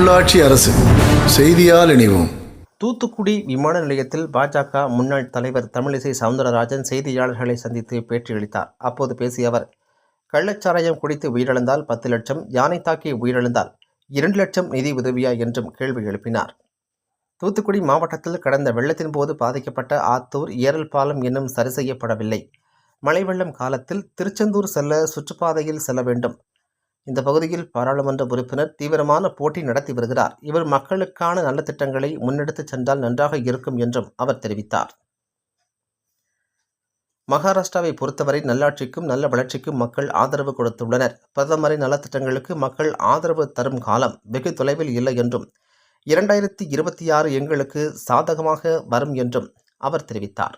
உள்ளாட்சி அரசு செய்தியால் இணைவோம். தூத்துக்குடி விமான நிலையத்தில் பாஜக முன்னாள் தலைவர் தமிழிசை சவுந்தரராஜன் செய்தியாளர்களை சந்தித்து பேட்டியளித்தார் அப்போது பேசிய அவர் கள்ளச்சாராயம் குடித்து உயிரிழந்தால் பத்து லட்சம் யானை தாக்கி உயிரிழந்தால் இரண்டு லட்சம் நிதி உதவியா என்றும் கேள்வி எழுப்பினார். தூத்துக்குடி மாவட்டத்தில் கடந்த வெள்ளத்தின் போது பாதிக்கப்பட்ட ஆத்தூர் ஏரல் பாலம் இன்னும் சரி செய்யப்படவில்லை மழை வெள்ளம் காலத்தில் திருச்செந்தூர் செல்ல சுற்றுப்பாதையில் செல்ல வேண்டும். இந்த பகுதியில் பாராளுமன்ற உறுப்பினர் தீவிரமான போட்டி நடத்தி வருகிறார். இவர் மக்களுக்கான நல்ல திட்டங்களை முன்னெடுத்துச் சென்றால் நன்றாக இருக்கும் என்றும் அவர் தெரிவித்தார். மகாராஷ்டிராவை பொறுத்தவரை நல்லாட்சிக்கும் நல்ல வளர்ச்சிக்கும் மக்கள் ஆதரவு கொடுத்துள்ளனர். பிரதமரின் நலத்திட்டங்களுக்கு மக்கள் ஆதரவு தரும் காலம் வெகு தொலைவில் இல்லை என்றும் இரண்டாயிரத்தி இருபத்தி ஆறு எங்களுக்கு சாதகமாக வரும் என்றும் அவர் தெரிவித்தார்.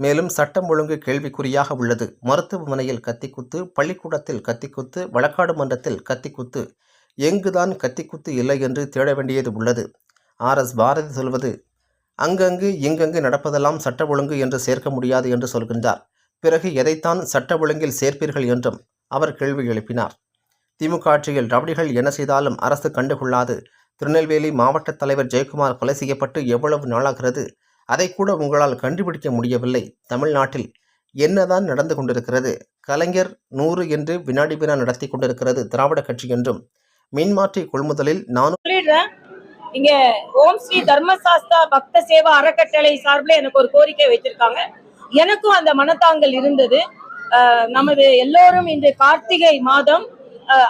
மேலும் சட்டம் ஒழுங்கு கேள்விக்குறியாக உள்ளது. மருத்துவமனையில் கத்திக்குத்து பள்ளிக்கூடத்தில் கத்திக்குத்து வழக்காடு மன்றத்தில் கத்திக்குத்து எங்குதான் கத்திக்குத்து இல்லை என்று தேட வேண்டியது உள்ளது. ஆர். எஸ். பாரதி சொல்வது அங்கங்கு இங்கங்கு நடப்பதெல்லாம் சட்ட ஒழுங்கு என்று சேர்க்க முடியாது என்று சொல்கின்றார். பிறகு எதைத்தான் சட்ட ஒழுங்கில் சேர்ப்பீர்கள் என்றும் அவர் கேள்வி எழுப்பினார். திமுக ஆட்சியில் ரவுடிகள் என்ன செய்தாலும் அரசு கண்டுகொள்ளாது. திருநெல்வேலி மாவட்ட தலைவர் ஜெயக்குமார் கொலை செய்யப்பட்டு எவ்வளவு நாளாகிறது? அதை கூட உங்களால் கண்டுபிடிக்க முடியவில்லை. தமிழ்நாட்டில் என்னதான் நடந்து கொண்டிருக்கிறது? கலைஞர் நூறு என்று வினாடி வினா நடத்தி கொண்டிருக்கிறது திராவிட கட்சி என்றும் மின்மாற்றி கொள்முதலில் நானும் இங்க ஓம் ஸ்ரீ தர்மசாஸ்தா பக்த சேவா அறக்கட்டளை சார்பில் எனக்கு ஒரு கோரிக்கை வைத்திருக்காங்க. எனக்கும் அந்த மனத்தாங்கல் இருந்தது. நமது எல்லோரும் இன்று கார்த்திகை மாதம்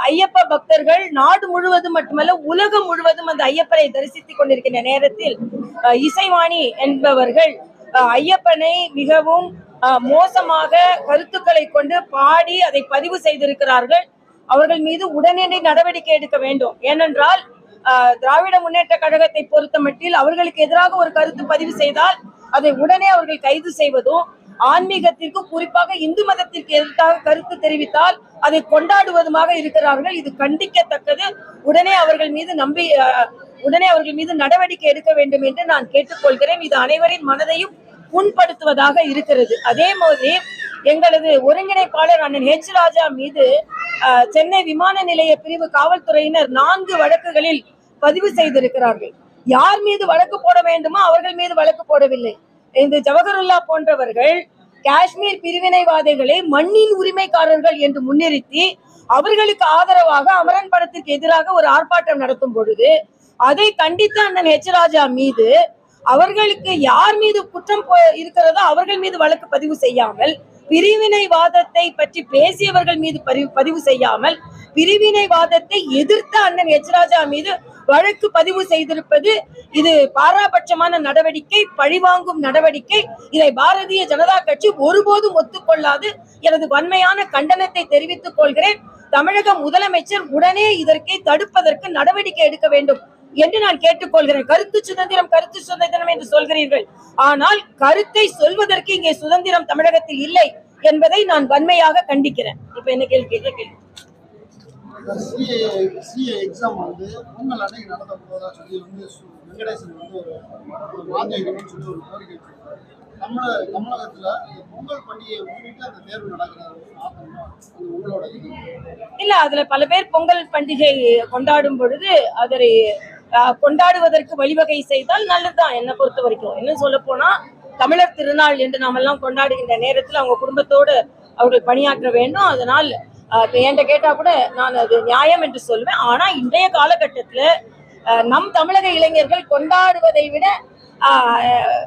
ஐயப்ப பக்தர்கள் நாடு முழுவதும் மட்டுமல்ல உலகம் முழுவதும் அந்த ஐயப்பனை தரிசித்துக் கொண்டிருக்கின்ற நேரத்தில் இசைவாணி என்பவர்கள் ஐயப்பனை மிகவும் மோசமாக கருத்துக்களை கொண்டு பாடி அதை பதிவு செய்திருக்கிறார்கள். அவர்கள் மீது உடனடி நடவடிக்கை எடுக்க வேண்டும். ஏனென்றால் ஆஹ், திராவிட முன்னேற்ற கழகத்தை பொறுத்த மட்டில் அவர்களுக்கு எதிராக ஒரு கருத்து பதிவு செய்தால் அதை உடனே அவர்கள் கைது செய்வதும் ஆன்மீகத்திற்கு குறிப்பாக இந்து மதத்திற்கு எதிராக கருத்து தெரிவித்தால் அதை கொண்டாடுவதுமாக இருக்கிறார்கள். இது கண்டிக்கத்தக்கது. உடனே அவர்கள் மீது நம்பி உடனே அவர்கள் மீது நடவடிக்கை எடுக்க வேண்டும் என்று நான் கேட்டுக்கொள்கிறேன். இது அனைவரின் மனதையும் புண்படுத்துவதாக இருக்கிறது. அதே மாதிரி எங்களது ஒருங்கிணைப்பாளர் அண்ணன் ஹெச் ராஜா மீது சென்னை விமான நிலைய பிரிவு காவல்துறையினர் நான்கு வழக்குகளில் பதிவு செய்திருக்கிறார்கள். யார் மீது வழக்கு போட வேண்டுமோ அவர்கள் மீது வழக்கு போடவில்லை. இந்த ஜவஹருல்லா போன்றவர்கள் காஷ்மீர் பிரிவினைவாதிகளை மண்ணின் உரிமைக்காரர்கள் என்று முன்னிறுத்தி அவர்களுக்கு ஆதரவாக அமரன் படத்திற்கு எதிராக ஒரு ஆர்ப்பாட்டம் நடத்தும் பொழுது அதை கண்டித்த அண்ணன் ஹெச் ராஜா மீது அவர்களுக்கு யார் மீது குற்றம் போ- இருக்கிறதோ அவர்கள் மீது வழக்கு பதிவு செய்யாமல் பிரிவினைவாதத்தை பற்றி பேசியவர்கள் மீது பதிவு செய்யாமல் பிரிவினைவாதத்தை எதிர்த்த அண்ணன் எச் மீது வழக்கு பதிவு செய்திருப்பது இது பாராபட்சமான நடவடிக்கை பழிவாங்கும் நடவடிக்கை. இதை பாரதிய ஜனதா கட்சி ஒருபோதும் ஒத்துக்கொள்ளாது. எனது வன்மையான கண்டனத்தை தெரிவித்துக் கொள்கிறேன். தமிழக முதலமைச்சர் உடனே இதற்கு தடுப்பதற்கு நடவடிக்கை எடுக்க வேண்டும் என்று நான் கேட்டுக்கொள்கிறேன். கருத்து சுதந்திரம் கருத்து சுதந்திரம் என்று சொல்கிறீர்கள். ஆனால் கருத்தை சொல்வதற்கு இங்கே சுதந்திரம் தமிழகத்தில் இல்லை என்பதை நான் வன்மையாக கண்டிக்கிறேன். இப்ப என்ன கேள்வி கேள்வி? கேள்வி சிஏ சிஏ எக்ஸாம் வந்து பொங்கல் அன்னைக்கு நடத்த போகிறதா சொல்லி வந்து வெங்கடேசன் வந்து ஒரு வாங்கிக்கணும்னு சொல்லி ஒரு கோரிக்கை வச்சிருக்காரு தமிழ தமிழகத்துல இந்த பொங்கல் பண்டிகையை முன்னிட்டு அந்த தேர்வு நடக்கிறது உங்களோட இது. இல்ல அதுல பல பேர் பொங்கல் பண்டிகை கொண்டாடும் பொழுது அதை கொண்டாடுவதற்கு வழிவகை செய்தால் நல்லதுதான் என்னை பொறுத்த வரைக்கும். என்ன சொல்ல போனா தமிழர் திருநாள் என்று நாம் எல்லாம் கொண்டாடுகின்ற நேரத்தில் அவங்க குடும்பத்தோடு அவர்கள் பணியாற்ற வேண்டும். அதனால் என்கிட்ட கேட்டா கூட நான் அது நியாயம் என்று சொல்லுவேன். ஆனா இன்றைய காலகட்டத்துல நம் தமிழக இளைஞர்கள் கொண்டாடுவதை விட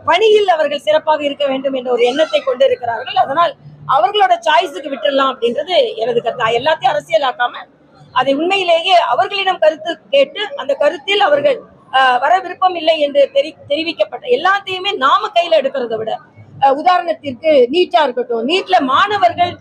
பணியில் அவர்கள் சிறப்பாக இருக்க வேண்டும் என்ற ஒரு எண்ணத்தை கொண்டு இருக்கிறார்கள் அதனால் அவர்களோட சாய்ஸுக்கு விட்டுடலாம் அப்படின்றது எனது கருத்து. எல்லாத்தையும் அரசியலாக்காம அதை உண்மையிலேயே அவர்களிடம் கருத்து கேட்டு அந்த கருத்தில் அவர்கள் வர விருப்பம் இல்லை என்று தெரி தெரிவிக்கப்பட்ட எல்லாத்தையுமே நாம கையில எடுக்கிறத விட உதாரணத்திற்கு நீட்டா இருக்கட்டும். நீட்ல மாணவர்கள்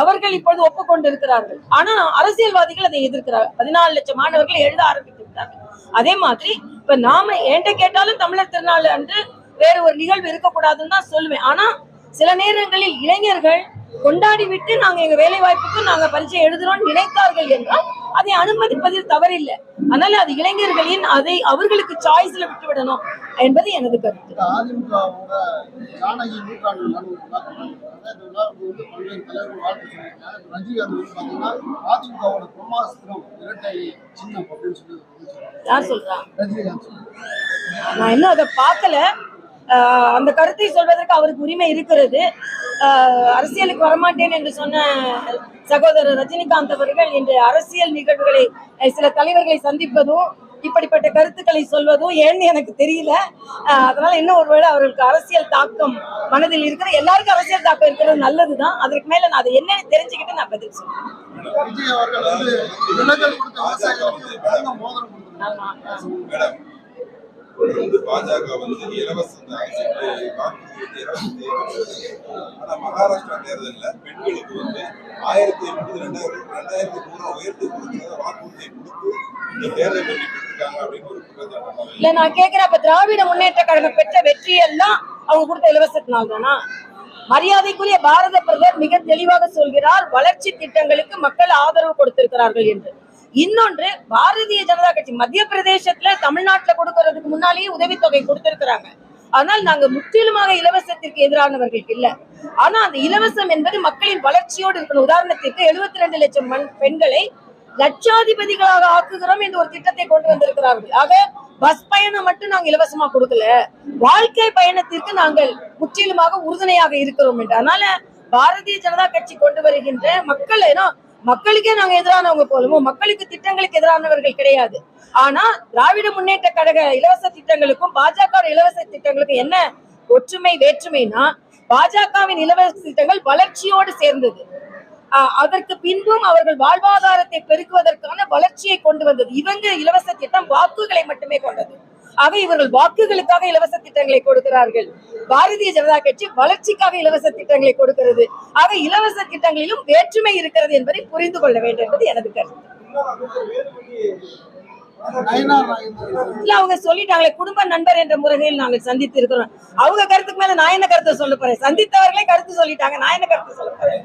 அவர்கள் இப்பொழுது ஒப்புக்கொண்டிருக்கிறார்கள். ஆனா அரசியல்வாதிகள் அதை எதிர்க்கிறார்கள் பதினாலு லட்சம் மாணவர்கள் எழுத ஆரம்பித்து விட்டார்கள். அதே மாதிரி இப்ப நாம என்கிட்ட கேட்டாலும் தமிழர் திருநாள் அன்று வேறு ஒரு நிகழ்வு இருக்கக்கூடாதுன்னு தான் சொல்லுவேன். ஆனா சில நேரங்களில் இளைஞர்கள் கொண்டாடி விட்டு நாங்க எங்க வேலை வாய்ப்புக்கு நாங்க பரீட்சை எழுதுறோம் நினைத்தார்கள் என்றால் அதை அனுமதிப்பதில் தவறில்லை. அதனால அது இளைஞர்களின் அதை அவர்களுக்கு சாய்ஸ்ல விட்டுவிடணும் என்பது எனது கருத்து. யார் சொல்றா. நான் இன்னும் அதை பார்க்கல. அந்த கருத்தை சொல்வதற்கு அவருக்கு உரிமை இருக்கிறது. அரசியலுக்கு வரமாட்டேன் என்று சொன்ன சகோதரர் ரஜினிகாந்த் அவர்கள் இன்று அரசியல் நிகழ்வுகளை சில தலைவர்களை சந்திப்பதும் இப்படிப்பட்ட கருத்துக்களை சொல்வதும் ஏன்னு எனக்கு தெரியல. அதனால இன்னும் ஒருவேளை அவர்களுக்கு அரசியல் தாக்கம் மனதில் இருக்கிற எல்லாருக்கும் அரசியல் தாக்கம் இருக்கிறது நல்லதுதான். அதற்கு மேல நான் அதை என்னன்னு தெரிஞ்சுக்கிட்டு நான் பதில் சொல்றேன். வந்து பாஜக வந்து இலவச வாக்குறுதி ஆனா மகாராஷ்டிரா தேர்தலில் பெண்களுக்கு வந்து ஆயிரத்தி எண்பது ரெண்டாயிரம் ரெண்டாயிரத்தி நூறு உயர்த்தி கொடுக்கிறத வாக்குறுதியை கொடுத்து இந்த தேர்தல் வெற்றி பெற்றிருக்காங்க அப்படின்னு ஒரு குற்றச்சாட்டு. இல்ல நான் கேக்குறேன். அப்ப திராவிட முன்னேற்ற கழகம் பெற்ற வெற்றி எல்லாம் அவங்க கொடுத்த இலவசத்தினால் தானா மரியாதைக்குரிய பாரத பிரதமர் மிக தெளிவாக சொல்கிறார் வளர்ச்சி திட்டங்களுக்கு மக்கள் ஆதரவு கொடுத்திருக்கிறார்கள் என்று. இன்னொன்று பாரதிய ஜனதா கட்சி மத்திய பிரதேசத்துல தமிழ்நாட்டுல கொடுக்கறதுக்கு முன்னாலேயே உதவித்தொகை கொடுத்திருக்கிறாங்க. ஆனால் நாங்க முற்றிலுமாக இலவசத்திற்கு எதிரானவர்கள் இல்ல. ஆனா அந்த இலவசம் என்பது மக்களின் வளர்ச்சியோடு இருக்கணும். உதாரணத்திற்கு 72 ரெண்டு லட்சம் பெண்களை லட்சாதிபதிகளாக ஆக்குகிறோம் என்று ஒரு திட்டத்தை கொண்டு வந்திருக்கிறார்கள். ஆக பஸ் பயணம் மட்டும் நாங்க இலவசமா கொடுக்கல. வாழ்க்கை பயணத்திற்கு நாங்கள் முற்றிலுமாக உறுதுணையாக இருக்கிறோம் என்று. அதனால பாரதிய ஜனதா கட்சி கொண்டு வருகின்ற மக்கள் ஏன்னா மக்களுக்கே நாங்க எதிரானவங்க போலுமோ மக்களுக்கு திட்டங்களுக்கு எதிரானவர்கள் கிடையாது. ஆனா திராவிட முன்னேற்ற கழக இலவச திட்டங்களுக்கும் பாஜக இலவச திட்டங்களுக்கும் என்ன ஒற்றுமை வேற்றுமைனா பாஜகவின் இலவச திட்டங்கள் வளர்ச்சியோடு சேர்ந்தது. ஆஹ் அதற்கு பின்பும் அவர்கள் வாழ்வாதாரத்தை பெருக்குவதற்கான வளர்ச்சியை கொண்டு வந்தது. இவங்க இலவச திட்டம் வாக்குகளை மட்டுமே கொண்டது. ஆக இவர்கள் வாக்குகளுக்காக இலவச திட்டங்களை கொடுக்கிறார்கள். பாரதிய ஜனதா கட்சி வளர்ச்சிக்காக இலவச திட்டங்களை கொடுக்கிறது. ஆக இலவச திட்டங்களிலும் வேற்றுமை இருக்கிறது என்பதை புரிந்து கொள்ள வேண்டும் என்பது எனது கருத்து. இல்ல அவங்க சொல்லிட்டாங்களே குடும்ப நண்பர் என்ற முறையில் நாங்கள் சந்தித்து இருக்கிறோம் அவங்க கருத்துக்கு மேல நான் என்ன கருத்தை சொல்ல போறேன்? சந்தித்தவர்களே கருத்து சொல்லிட்டாங்க நான் என்ன கருத்து சொல்ல போறேன்?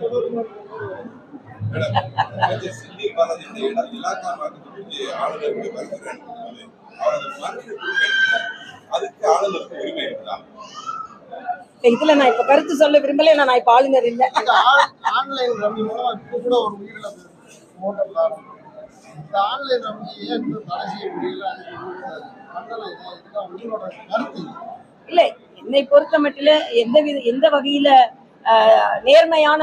இதுல நான் இப்ப கருத்து சொல்ல விரும்பல நான் இப்ப ஆளுநர் இல்ல. ஆன்லைன் ரம்மி மூலமா இப்ப கூட ஒரு உயிரிழப்பு மோட்டர் காரணம் இந்த ஆன்லைன் ரம்மி ஏன் தடை செய்ய முடியல? கருத்து? இல்ல என்னை பொறுத்த மட்டும் எந்த வித எந்த வகையில நேர்மையான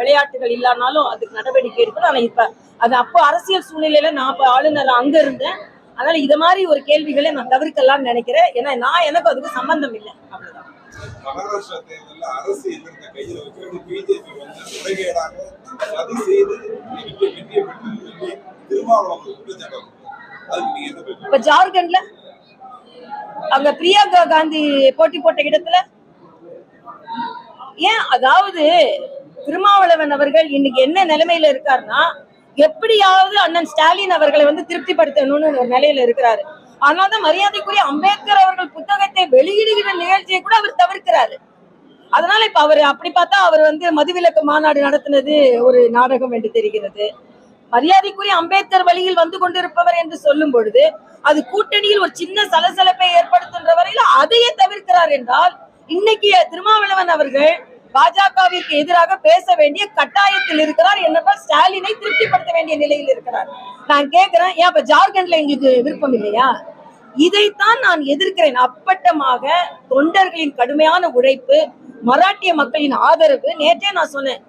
விளையாட்டுகள் இல்லானாலும் அதுக்கு நடவடிக்கை எடுக்கணும். ஆனா இப்ப அது அப்போ அரசியல் சூழ்நிலையில நான் இப்ப ஆளுநர் அங்க இருந்தேன். அதனால இத மாதிரி ஒரு கேள்விகளை நான் தவிர்க்கலாம்னு நினைக்கிறேன். ஏன்னா நான் எனக்கு அதுக்கு சம்பந்தம் இல்லை. அவ்வளவுதான். மகாராஷ்டிரா தேர்தலில் அரசு எதிர்த்த கையில் வச்சுட்டு பிஜேபி வந்து முறைகேடாக சதி செய்து வெற்றி வெற்றியை பெற்று சொல்லி திருமாவளவன் குற்றச்சாட்டு வைக்கிறார். அதுக்கு நீங்க என்ன பேசுறீங்க இப்ப ஜார்க்கண்ட்ல அங்க பிரியங்கா காந்தி போட்டி போட்ட இடத்துல ஏன் அதாவது திருமாவளவன் அவர்கள் இன்னைக்கு என்ன நிலைமையில இருக்காருன்னா எப்படியாவது அண்ணன் ஸ்டாலின் அவர்களை வந்து திருப்திப்படுத்தணும்னு ஒரு நிலையில இருக்கிறாரு. அதனாலதான் மரியாதைக்குரிய அம்பேத்கர் அவர்கள் புத்தகத்தை வெளியிடுகிற நிகழ்ச்சியை கூட அவர் தவிர்க்கிறாரு. அதனால இப்ப அவர் அப்படி பார்த்தா அவர் வந்து மதுவிலக்கு மாநாடு நடத்தினது ஒரு நாடகம் என்று தெரிகிறது. மரியாதைக்குரிய அம்பேத்கர் வழியில் வந்து கொண்டிருப்பவர் என்று சொல்லும் பொழுது அது கூட்டணியில் ஒரு சின்ன சலசலப்பை ஏற்படுத்துன்ற வரையில் அதையே தவிர்க்கிறார் என்றால் இன்னைக்கு திருமாவளவன் அவர்கள் பாஜகவிற்கு எதிராக பேச வேண்டிய கட்டாயத்தில் இருக்கிறார் என்னென்றால் ஸ்டாலினை திருப்திப்படுத்த வேண்டிய நிலையில் இருக்கிறார். நான் கேட்கிறேன் ஏன் இப்ப ஜார்க்கண்ட்ல எங்களுக்கு விருப்பம் இல்லையா? இதைத்தான் நான் எதிர்க்கிறேன். அப்பட்டமாக தொண்டர்களின் கடுமையான உழைப்பு மராட்டிய மக்களின் ஆதரவு நேற்றே நான் சொன்னேன்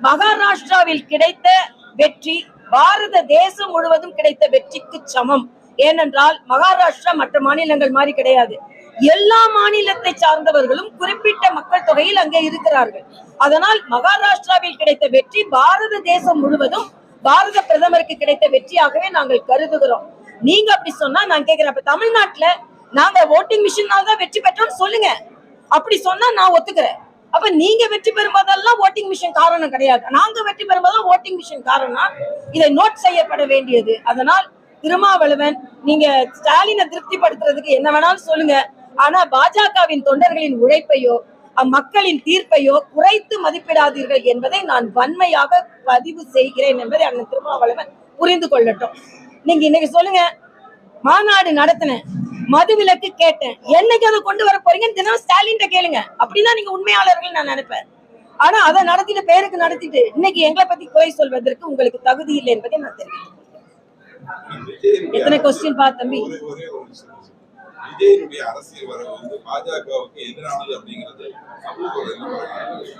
மகாராஷ்டிராவில் கிடைத்த வெற்றி பாரத தேசம் முழுவதும் கிடைத்த வெற்றிக்கு சமம். ஏனென்றால் மகாராஷ்டிரா மற்ற மாநிலங்கள் மாதிரி கிடையாது. எல்லா மாநிலத்தை சார்ந்தவர்களும் குறிப்பிட்ட மக்கள் தொகையில் அங்கே இருக்கிறார்கள். அதனால் மகாராஷ்டிராவில் கிடைத்த வெற்றி பாரத தேசம் முழுவதும் பாரத பிரதமருக்கு கிடைத்த வெற்றியாகவே நாங்கள் கருதுகிறோம். நீங்க அப்படி சொன்னா நான் கேக்குறேன். அப்ப தமிழ்நாட்டுல நாங்க ஓட்டிங் மிஷினால் தான் வெற்றி பெற்றோம்னு சொல்லுங்க. அப்படி சொன்னா நான் ஒத்துக்கிறேன். அப்ப நீங்க வெற்றி பெறும்போதெல்லாம் ஓட்டிங் மிஷின் காரணம் கிடையாது. நாங்க வெற்றி பெறும்போதெல்லாம் ஓட்டிங் மிஷின் காரணம் இதை நோட் செய்யப்பட வேண்டியது. அதனால் திருமாவளவன் நீங்க ஸ்டாலினை திருப்திப்படுத்துறதுக்கு என்ன வேணாலும் சொல்லுங்க. ஆனா பாஜகவின் தொண்டர்களின் உழைப்பையோ மக்களின் தீர்ப்பையோ குறைத்து மதிப்பிடாதீர்கள் என்பதை நான் வன்மையாக பதிவு செய்கிறேன் என்பதை அண்ணன் திருமாவளவன் புரிந்து கொள்ளட்டும். நீங்க இன்னைக்கு சொல்லுங்க மாநாடு நடத்தினேன் மதுவிலக்கு கேட்டேன் என்னைக்கு அதை கொண்டு வர போறீங்கன்னு தினம் ஸ்டாலின் கேளுங்க. அப்படின்னா நீங்க உண்மையாளர்கள் நான் நினைப்பேன். ஆனா அதை நடத்திட்டு பேருக்கு நடத்திட்டு இன்னைக்கு எங்களை பத்தி குறை சொல்வதற்கு உங்களுக்கு தகுதி இல்லை என்பதை நான் தெரிவிக்கிறேன். எத்தனை கொஸ்டின் பா தம்பி? விஜயனுடைய அரசியல் வரவு வந்து பாஜகவுக்கு எதிரானது அப்படிங்கிறது சமூக வலைதளங்கள்ல